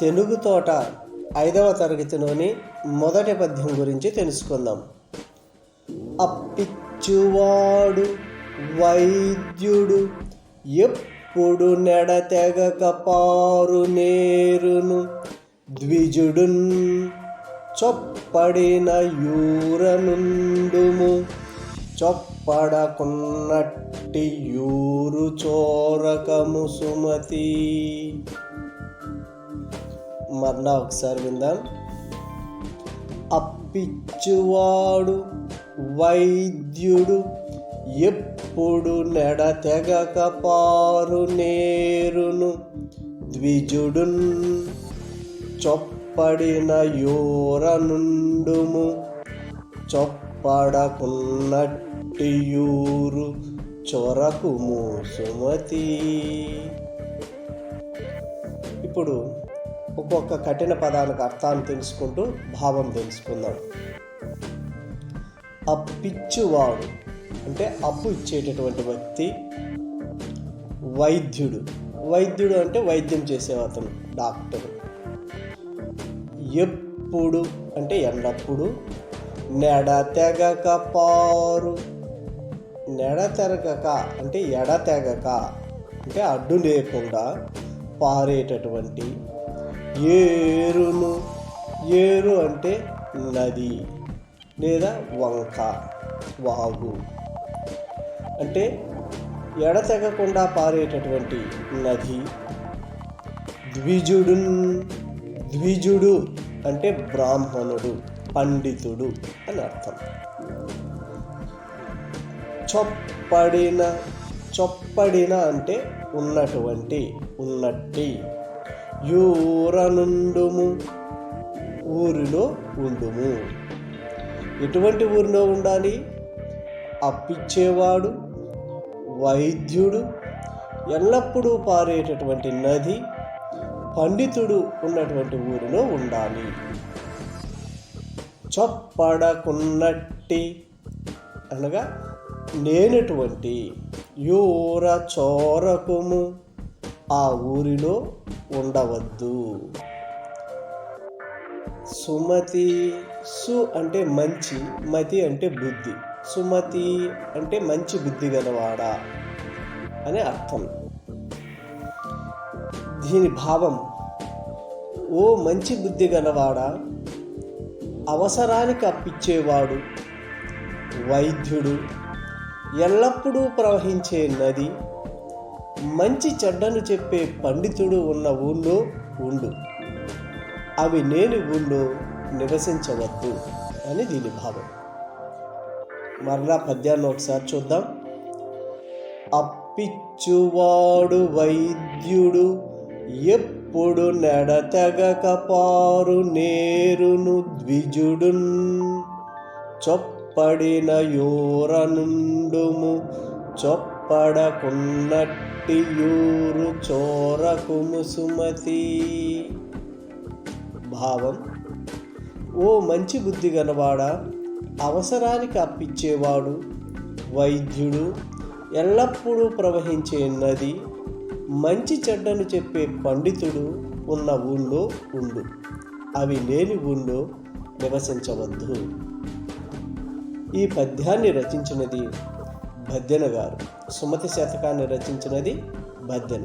తెలుగు తోట ఐదవ తరగతిలోని మొదటి పద్యం గురించి తెలుసుకుందాం. అప్పిచ్చువాడు వైద్యుడు ఎప్పుడు నెడతెగక పారు నేరును. ద్విజుడున్ చొప్పడిన యూరనుండుము. చొప్పడకున్నట్టి యూరు చోరకము సుమతి. మరలా ఒకసారి విందాం. అప్పిచ్చువాడు వైద్యుడు ఎప్పుడు నెడతెగక పారు నేరును. ద్విజుడున్ చొప్పడిన యూరనుండుము. చొప్పడకున్నట్టి యూరు చొరకుము సుమతి ఇప్పుడు ఒక్కొక్క కఠిన పదానికి అర్థాన్ని తెలుసుకుంటూ భావం తెలుసుకుందాం. అప్పిచ్చువాడు అంటే అప్పు ఇచ్చేటటువంటి వ్యక్తి వైద్యుడు. వైద్యుడు అంటే వైద్యం చేసేవాతను డాక్టరు డాక్టర్. ఎప్పుడు అంటే ఎల్లప్పుడు నెడ తెగక పారు. నెడ తెరగక అంటే ఎడ తెగక అంటే అడ్డు లేకుండా పారేటటువంటి ఏరును. ఏరు అంటే నది లేదా వంక వాగు. అంటే ఎడతెగకుండా పారేటటువంటి నది. ద్విజుడు ద్విజుడు అంటే బ్రాహ్మణుడు పండితుడు అని అర్థం. చొప్పడిన చొప్పడిన అంటే ఉన్నటువంటి ఉన్నట్టి. యూరనుండుము. ఊరిలో ఉండుము. ఎటువంటి ఊరిలో ఉండాలి? అప్పిచ్చేవాడు వైద్యుడు ఎల్లప్పుడూ పారేటటువంటి నది పండితుడు ఉన్నటువంటి ఊరిలో ఉండాలి. చొప్పడకున్నట్టి అనగా లేనటువంటి యూర చోరకుము. ఆ ఊరిలో ఉండవద్దు. సుమతి సు అంటే మంచి మతి అంటే బుద్ధి. సుమతి అంటే మంచి బుద్ధి గలవాడా అని అర్థం. దీని భావం ఓ మంచి బుద్ధి గలవాడా? అవసరానికి అప్పిచ్చేవాడు వైద్యుడు ఎల్లప్పుడూ ప్రవహించే నది మంచి చెడ్డను చెప్పే పండితుడు ఉన్న ఊళ్ళో ఉండు. అవి లేని ఊళ్ళో నివసించవద్దు అని దీని భావం. మరలా పద్యాన్ని ఒకసారి చూద్దాం. అప్పిచ్చువాడు వైద్యుడు ఎప్పుడు నడతగక పారు నేరును ద్విజుడున్. చొప్పడిన యోరనుండుము చొప్ప పడకున్నట్టియూరు చోరకుము సుమతి భావం ఓ మంచి బుద్ధి గలవాడా అవసరానికి అప్పిచ్చేవాడు వైద్యుడు ఎల్లప్పుడూ ప్రవహించే నది మంచి చెడ్డను చెప్పే పండితుడు ఉన్న ఊళ్ళో ఉండు అవి లేని ఊళ్ళో నివసించవద్దు. ఈ పద్యాన్ని రచించినది భద్యన గారు. సుమతి శతకాన్ని రచించినది బద్దెన.